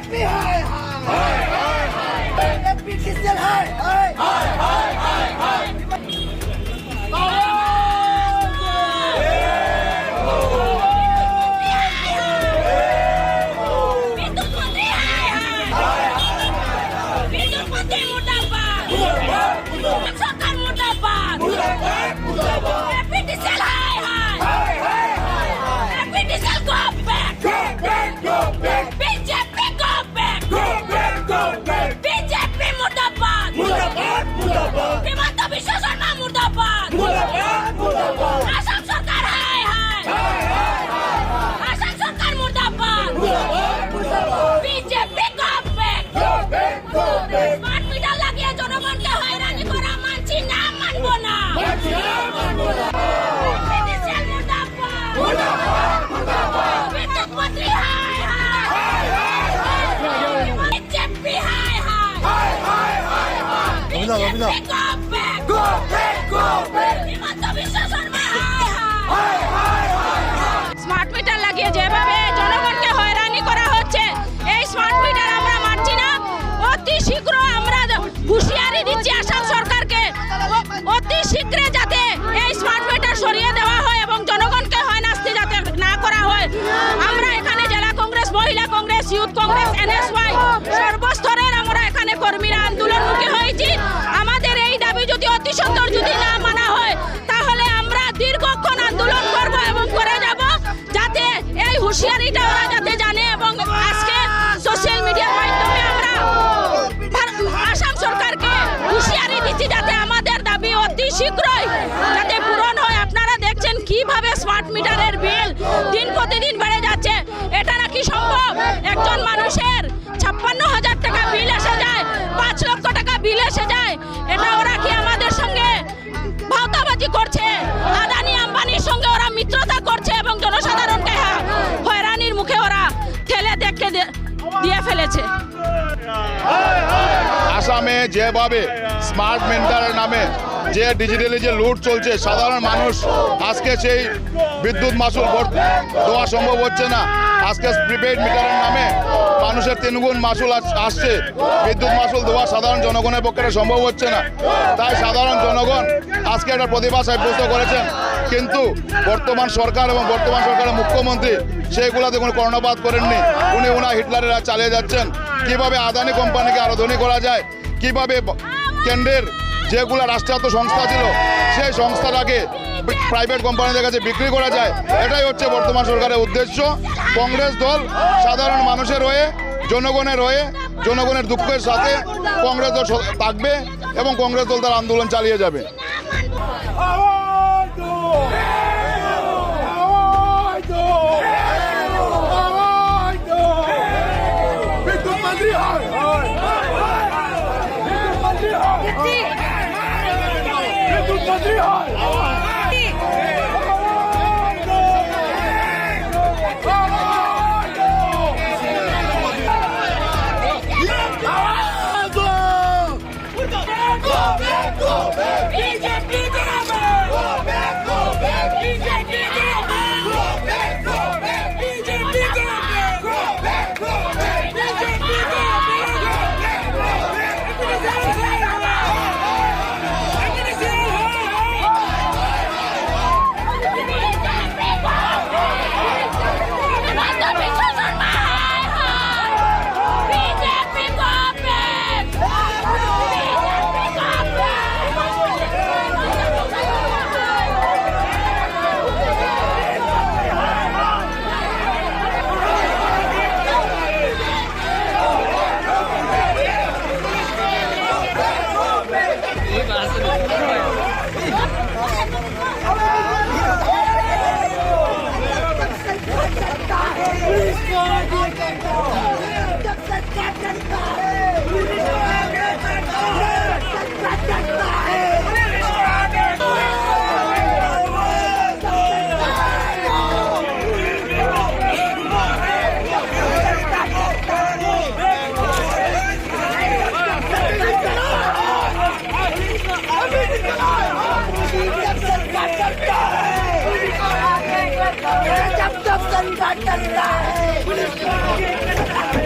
BJP হয় হয় হয় বিজেপি কিসের হয় হয় স্মার্ট মিটার লাগিয়ে যেভাবে জনগণকে হয়রানি করা হচ্ছে, এই স্মার্ট মিটার আমরা মানছি না। অতি শীঘ্র আমরা হুঁশিয়ারি দিচ্ছি আসাম সরকারকে। অতি শীঘ্রে যাতে এই স্মার্ট মিটার সরিয়ে দেওয়া হয় এবং জনগণকে হয় নাস্তি যাতে না করা হয়। আমরা এখানে জেলা কংগ্রেস, মহিলা কংগ্রেস, ইউথ কংগ্রেস এনএসওয়াই সর্বস্তরের আমরা এখানে কর্মীরা আন্দোলন সত্তর যদি না মানা হয়, তাহলে আমরা দীর্ঘক্ষণ আন্দোলন করব এবং করে যাব যাতে এই হুঁশিয়ারিটা ওরা যাতে জানে এবং আজকে সোশ্যাল মিডিয়ার মাধ্যমে আমরা আসাম সরকারকে হুঁশিয়ারি দিচ্ছি যাতে আমাদের দাবি অতি শীঘ্রই যাতে পূরণ হয়। আপনারা দেখছেন কীভাবে স্মার্ট মিটারের বিল দিন প্রতিদিন বেড়ে যাচ্ছে। এটা নাকি সম্ভব? একজন মানুষের ছাপ্পান্ন হাজার টাকা বিল এসে যায়, পাঁচ লক্ষ টাকা বিল এসে যায়। এটা করছে। আদানি আম্বানির সঙ্গে ওরা মিত্রতা করছে এবং জনসাধারণকে হয়রানির মুখে ওরা ঠেলে দেখে দিয়ে ফেলেছে। আসামে যেভাবে স্মার্ট মেন্টারের নামে যে ডিজিটালি যে লুট চলছে, সাধারণ মানুষ, আজকে সেই বিদ্যুৎ মাসুল দেওয়া সম্ভব হচ্ছে না। আজকে প্রিপেড মিটারের নামে মানুষের তিনগুণ মাসুল আস- আসছে। বিদ্যুৎ মাসুল দেওয়া সাধারণ জনগণের পক্ষে সম্ভব হচ্ছে না। তাই সাধারণ জনগণ আজকে একটা প্রতিবাদ সাব্যস্ত করেছেন। কিন্তু বর্তমান সরকার এবং বর্তমান সরকারের মুখ্যমন্ত্রী সেইগুলাতে কোনো কর্ণপাত করেননি। উনি ওনার হিটলারেরা চালিয়ে যাচ্ছেন। কীভাবে আদানি কোম্পানিকে আরও ধনী করা যায়? কীভাবে কেন্দ্রের যেগুলো রাষ্ট্রায়ত্ত সংস্থা ছিল, সেই সংস্থাটাকে প্রাইভেট কোম্পানিদের কাছে বিক্রি করা যায়। এটাই হচ্ছে বর্তমান সরকারের উদ্দেশ্য। কংগ্রেস দল সাধারণ মানুষের হয়ে, জনগণের হয়ে, জনগণের দুঃখের সাথে কংগ্রেস দল থাকবে এবং কংগ্রেস দল তার আন্দোলন চালিয়ে যাবে। Flamengo! BJP Cuiabá! Thank you. मेरा जब तक संगठन रहा है